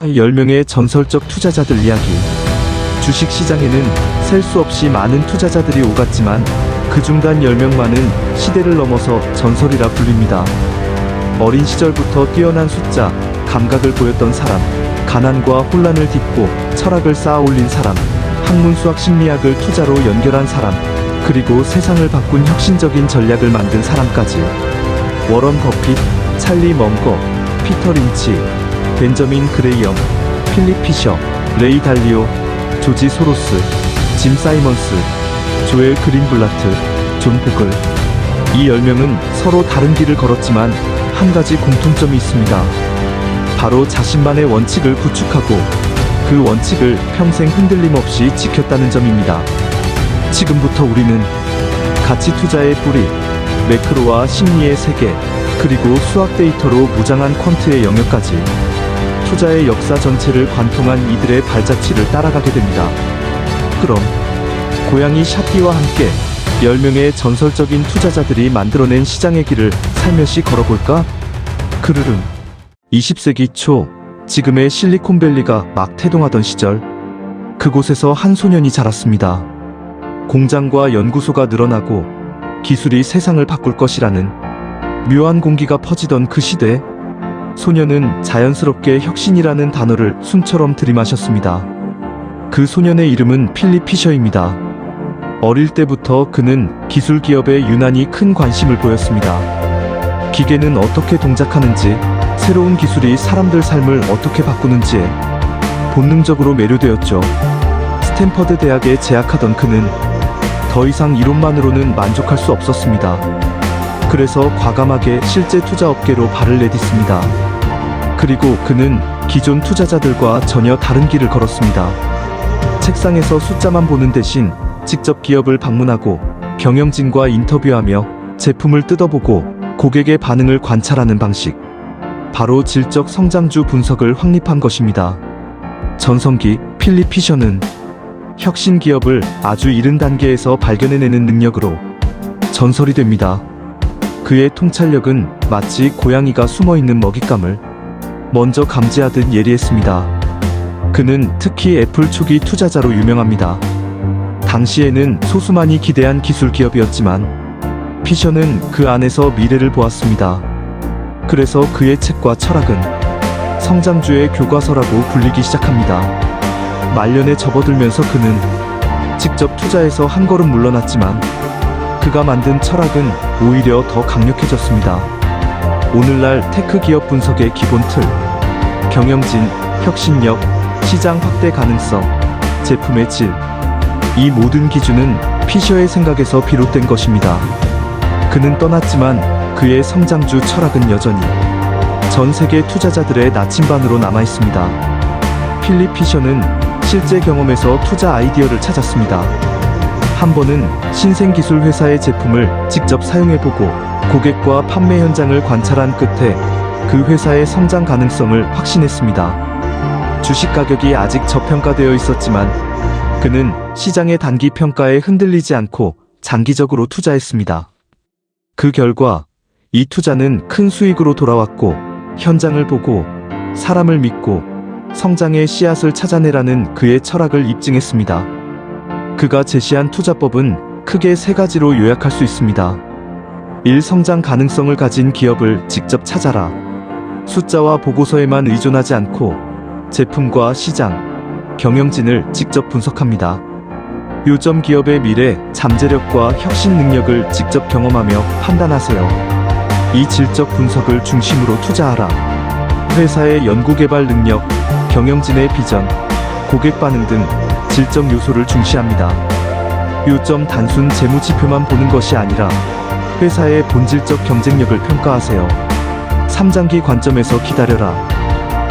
10명의 전설적 투자자들 이야기. 주식 시장에는 셀 수 없이 많은 투자자들이 오갔지만 그 중단 10명만은 시대를 넘어서 전설이라 불립니다. 어린 시절부터 뛰어난 숫자, 감각을 보였던 사람, 가난과 혼란을 딛고 철학을 쌓아 올린 사람, 학문 수학 심리학을 투자로 연결한 사람, 그리고 세상을 바꾼 혁신적인 전략을 만든 사람까지. 워런 버핏, 찰리 멈거, 피터 린치, 벤저민 그레이엄, 필립 피셔, 레이 달리오, 조지 소로스, 짐 사이먼스, 조엘 그린블라트, 존 보글. 이 10명은 서로 다른 길을 걸었지만 한 가지 공통점이 있습니다. 바로 자신만의 원칙을 구축하고 그 원칙을 평생 흔들림 없이 지켰다는 점입니다. 지금부터 우리는 가치 투자의 뿌리, 매크로와 심리의 세계, 그리고 수학 데이터로 무장한 퀀트의 영역까지 투자의 역사 전체를 관통한 이들의 발자취를 따라가게 됩니다. 그럼 고양이 샤피와 함께 10명의 전설적인 투자자들이 만들어낸 시장의 길을 살며시 걸어볼까? 그르릉 20세기 초 지금의 실리콘밸리가 막 태동하던 시절 그곳에서 한 소년이 자랐습니다. 공장과 연구소가 늘어나고 기술이 세상을 바꿀 것이라는 묘한 공기가 퍼지던 그 시대 소년은 자연스럽게 혁신이라는 단어를 숨처럼 들이마셨습니다. 그 소년의 이름은 필립 피셔입니다. 어릴 때부터 그는 기술 기업에 유난히 큰 관심을 보였습니다. 기계는 어떻게 동작하는지, 새로운 기술이 사람들 삶을 어떻게 바꾸는지에 본능적으로 매료되었죠. 스탠퍼드 대학에 재학하던 그는 더 이상 이론만으로는 만족할 수 없었습니다. 그래서 과감하게 실제 투자 업계로 발을 내딛습니다. 그리고 그는 기존 투자자들과 전혀 다른 길을 걸었습니다. 책상에서 숫자만 보는 대신 직접 기업을 방문하고 경영진과 인터뷰하며 제품을 뜯어보고 고객의 반응을 관찰하는 방식. 바로 질적 성장주 분석을 확립한 것입니다. 전성기 피셔는 혁신 기업을 아주 이른 단계에서 발견해내는 능력으로 전설이 됩니다. 그의 통찰력은 마치 고양이가 숨어 있는 먹잇감을 먼저 감지하듯 예리했습니다. 그는 특히 애플 초기 투자자로 유명합니다. 당시에는 소수만이 기대한 기술 기업이었지만 피셔는 그 안에서 미래를 보았습니다. 그래서 그의 책과 철학은 성장주의 교과서라고 불리기 시작합니다. 말년에 접어들면서 그는 직접 투자에서 한 걸음 물러났지만 그가 만든 철학은 오히려 더 강력해졌습니다. 오늘날 테크 기업 분석의 기본 틀, 경영진, 혁신력, 시장 확대 가능성, 제품의 질, 이 모든 기준은 피셔의 생각에서 비롯된 것입니다. 그는 떠났지만 그의 성장주 철학은 여전히 전 세계 투자자들의 나침반으로 남아 있습니다. 필립 피셔는 실제 경험에서 투자 아이디어를 찾았습니다. 한 번은 신생 기술 회사의 제품을 직접 사용해보고 고객과 판매 현장을 관찰한 끝에 그 회사의 성장 가능성을 확신했습니다. 주식 가격이 아직 저평가되어 있었지만 그는 시장의 단기 평가에 흔들리지 않고 장기적으로 투자했습니다. 그 결과 이 투자는 큰 수익으로 돌아왔고 현장을 보고 사람을 믿고 성장의 씨앗을 찾아내라는 그의 철학을 입증했습니다. 그가 제시한 투자법은 크게 세 가지로 요약할 수 있습니다. 1. 성장 가능성을 가진 기업을 직접 찾아라. 숫자와 보고서에만 의존하지 않고 제품과 시장, 경영진을 직접 분석합니다. 요점 기업의 미래, 잠재력과 혁신 능력을 직접 경험하며 판단하세요. 이 질적 분석을 중심으로 투자하라. 회사의 연구개발 능력, 경영진의 비전, 고객 반응 등 질적 요소를 중시합니다. 요점 단순 재무 지표만 보는 것이 아니라 회사의 본질적 경쟁력을 평가하세요. 3장기 관점에서 기다려라.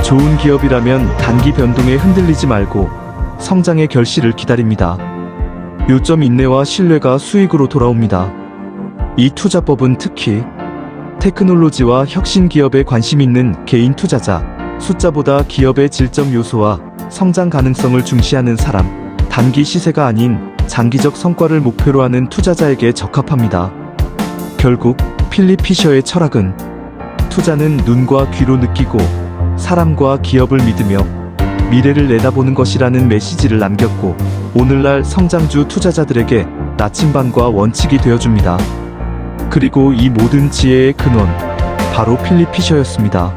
좋은 기업이라면 단기 변동에 흔들리지 말고 성장의 결실을 기다립니다. 요점 인내와 신뢰가 수익으로 돌아옵니다. 이 투자법은 특히 테크놀로지와 혁신 기업에 관심 있는 개인 투자자, 숫자보다 기업의 질적 요소와 성장 가능성을 중시하는 사람, 단기 시세가 아닌 장기적 성과를 목표로 하는 투자자에게 적합합니다. 결국 필립 피셔의 철학은 투자는 눈과 귀로 느끼고 사람과 기업을 믿으며 미래를 내다보는 것이라는 메시지를 남겼고 오늘날 성장주 투자자들에게 나침반과 원칙이 되어줍니다. 그리고 이 모든 지혜의 근원 바로 필립 피셔였습니다.